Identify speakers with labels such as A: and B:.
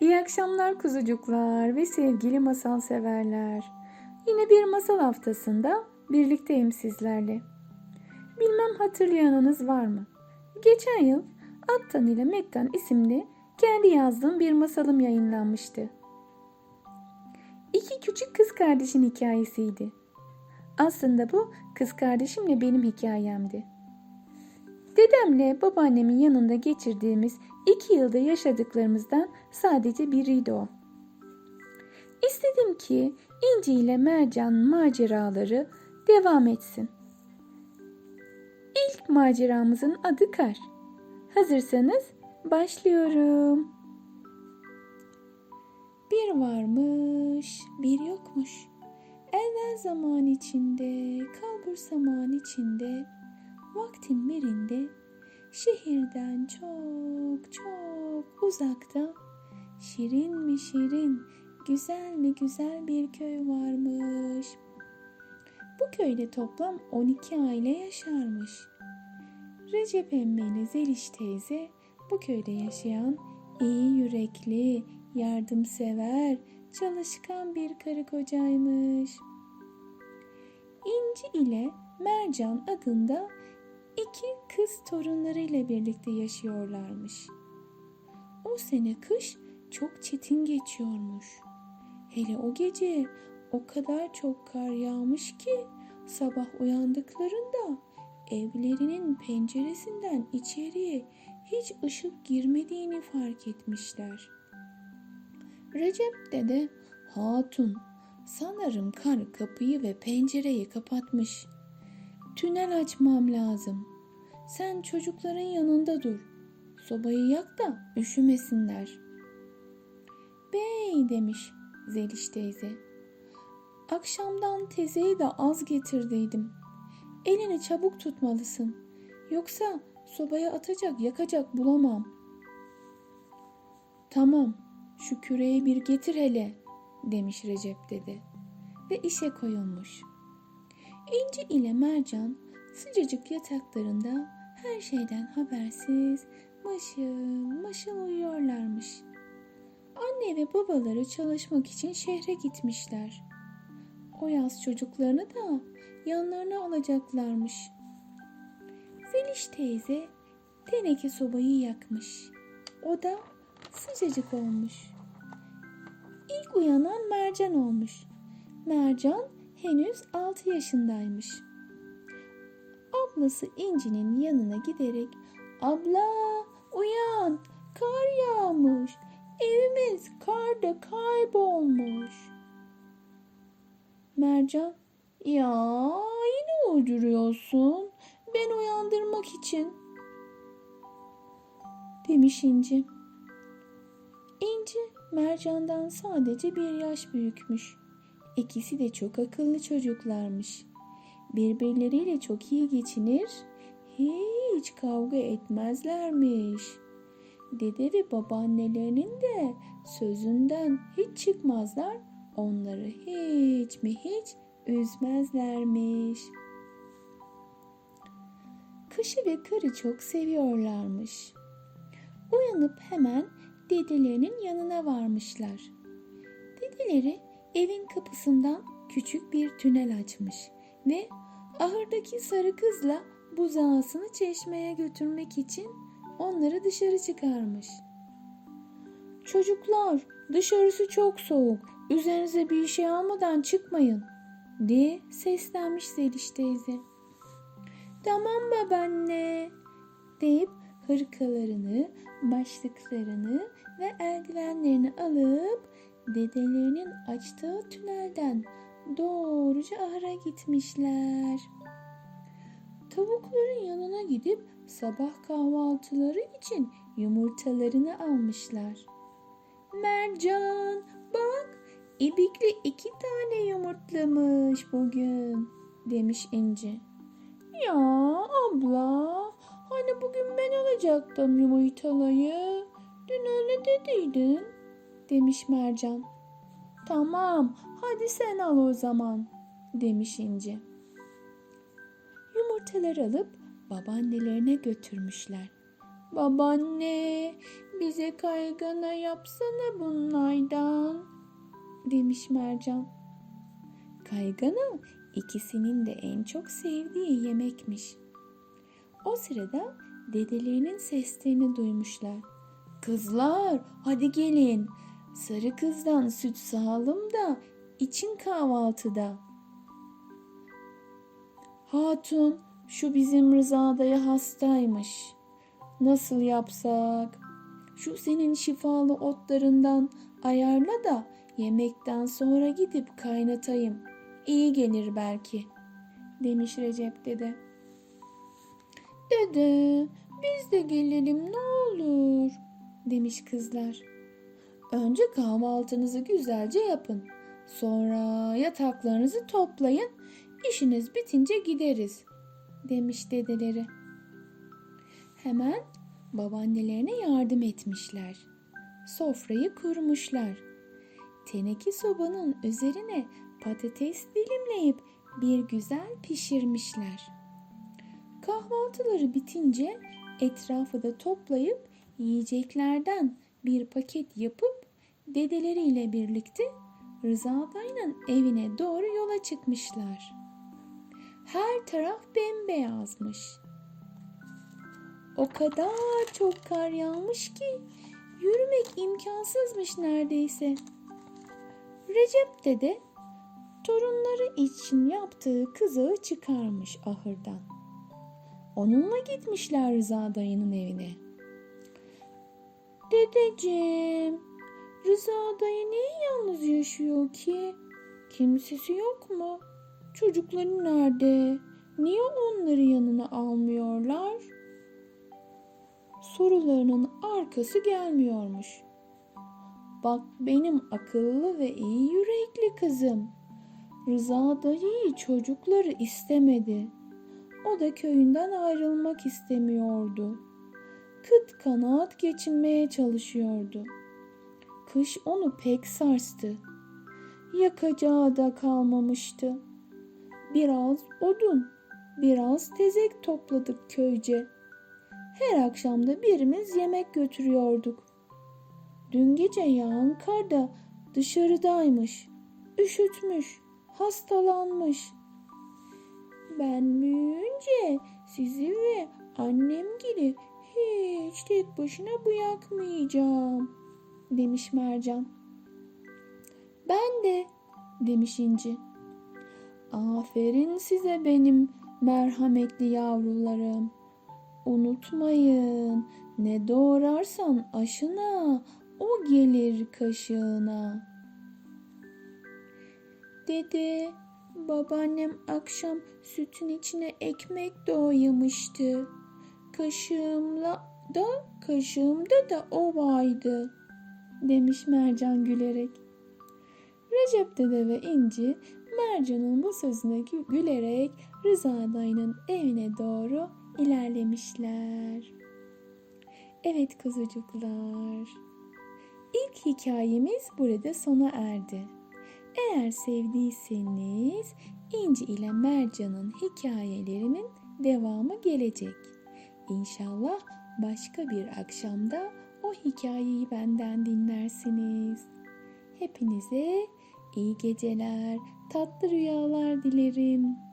A: İyi akşamlar kuzucuklar ve sevgili masal severler. Yine bir masal haftasında birlikteyim sizlerle. Bilmem hatırlayanınız var mı? Geçen yıl Attan ile Mettan isimli kendi yazdığım bir masalım yayınlanmıştı. İki küçük kız kardeşin hikayesiydi. Aslında bu kız kardeşimle benim hikayemdi. Dedemle babaannemin yanında geçirdiğimiz iki yılda yaşadıklarımızdan sadece biriydi o. İstedim ki İnci ile Mercan maceraları devam etsin. İlk maceramızın adı Kar. Hazırsanız başlıyorum. Bir varmış, bir yokmuş. Evvel zaman içinde, kalbur zaman içinde, vaktin birinde, şehirden çok çok uzakta, şirin mi şirin, güzel mi güzel bir köy varmış. Bu köyde toplam 12 aile yaşarmış. Recep emmi Zeliş teyze bu köyde yaşayan iyi yürekli, yardımsever, çalışkan bir karı kocaymış. İnci ile Mercan adında iki kız torunlarıyla birlikte yaşıyorlarmış. O sene kış çok çetin geçiyormuş. Hele o gece o kadar çok kar yağmış ki sabah uyandıklarında evlerinin penceresinden içeriye hiç ışık girmediğini fark etmişler. Recep dede, hatun, sanırım kar kapıyı ve pencereyi kapatmış. Tünel açmam lazım. Sen çocukların yanında dur. Sobayı yak da üşümesinler. Bey demiş Zeliş teyze. Akşamdan tezeyi de az getirdiydim. Elini çabuk tutmalısın. Yoksa sobaya atacak yakacak bulamam. Tamam şu küreği bir getir hele demiş Recep dede ve işe koyulmuş. İnci ile Mercan sıcacık yataklarında her şeyden habersiz mışıl mışıl uyuyorlarmış. Anne ve babaları çalışmak için şehre gitmişler. O yaz çocuklarını da yanlarına alacaklarmış. Zeliş teyze teneke sobayı yakmış. O da sıcacık olmuş. İlk uyanan Mercan olmuş. Mercan henüz 6 yaşındaymış. Ablası İnci'nin yanına giderek "Abla, uyan! Kar yağmış. Evimiz karda kaybolmuş." Mercan "Ya, yine uyduruyorsun. Ben uyandırmak için." demiş İnci. İnci Mercan'dan sadece bir yaş büyükmüş. İkisi de çok akıllı çocuklarmış. Birbirleriyle çok iyi geçinir, hiç kavga etmezlermiş. Dede ve babaannelerinin de sözünden hiç çıkmazlar, onları hiç mi hiç üzmezlermiş. Kışı ve karı çok seviyorlarmış. Uyanıp hemen dedelerinin yanına varmışlar. Dedeleri evin kapısından küçük bir tünel açmış ve ahırdaki sarı kızla buzağısını çeşmeye götürmek için onları dışarı çıkarmış. Çocuklar dışarısı çok soğuk. Üzerinize bir şey almadan çıkmayın diye seslenmiş Zeliş teyze. Tamam babaanne deyip hırkalarını, başlıklarını ve eldivenlerini alıp dedelerinin açtığı tünelden doğruca ahıra gitmişler. Tavukların yanına gidip sabah kahvaltıları için yumurtalarını almışlar. Mercan bak ibikli iki tane yumurtlamış bugün demiş İnci. Ya abla hani bugün ben alacaktım yumurtalayı. Dün öyle dediydin demiş Mercan. Tamam hadi sen al o zaman demiş İnci. Yumurtaları alıp babaannelerine götürmüşler. Babaanne Bize kaygana yapsana bunlardan demiş Mercan. Kaygana ikisinin de en çok sevdiği yemekmiş. O sırada dedelerinin seslerini duymuşlar. Kızlar hadi gelin. Sarı kızdan süt sağalım da için kahvaltıda. Hatun şu bizim Rıza dayı hastaymış. Nasıl yapsak? Şu senin şifalı otlarından ayarla da yemekten sonra gidip kaynatayım. İyi gelir belki, demiş Recep dede. Dede, biz de gelelim ne olur, demiş kızlar. Önce kahvaltınızı güzelce yapın. Sonra yataklarınızı toplayın. İşiniz bitince gideriz, demiş dedeleri. Hemen babaannelerine yardım etmişler. Sofrayı kurmuşlar. Teneke sobanın üzerine patates dilimleyip bir güzel pişirmişler. Kahvaltıları bitince etrafı da toplayıp yiyeceklerden bir paket yapıp dedeleriyle birlikte Rıza dayının evine doğru yola çıkmışlar. Her taraf bembeyazmış. O kadar çok kar yağmış ki yürümek imkansızmış neredeyse. Recep dede torunları için yaptığı kızağı çıkarmış ahırdan. Onunla gitmişler Rıza dayının evine. Dedeciğim, Rıza dayı niye yalnız yaşıyor ki? Kimsesi yok mu? Çocukları nerede? Niye onları yanına almıyorlar? Sorularının arkası gelmiyormuş. Bak benim akıllı ve iyi yürekli kızım. Rıza dayı çocukları istemedi. O da köyünden ayrılmak istemiyordu. Kıt kanaat geçinmeye çalışıyordu. Kış onu pek sarstı. Yakacağı da kalmamıştı. Biraz odun, biraz tezek topladık köyce. Her akşam da birimiz yemek götürüyorduk. Dün gece yağan kar da dışarıdaymış. Üşütmüş, hastalanmış. Ben büyüyünce sizi ve annem gibi hiç tek başına bırakmayacağım, demiş Mercan. Ben de, demiş İnci. Aferin size benim merhametli yavrularım. Unutmayın, ne doğrarsan aşına, o gelir kaşığına. Dede, babaannem akşam sütün içine ekmek doğramıştı. Kaşığımla da kaşığımda da o vardı, demiş Mercan gülerek. Recep dede ve İnci Mercan'ın bu sözüne gü- gülerek Rıza dayının evine doğru ilerlemişler. Evet kuzucuklar. İlk hikayemiz burada sona erdi. Eğer sevdiyseniz İnci ile Mercan'ın hikayelerinin devamı gelecek. İnşallah başka bir akşamda o hikayeyi benden dinlersiniz. Hepinize iyi geceler, tatlı rüyalar dilerim.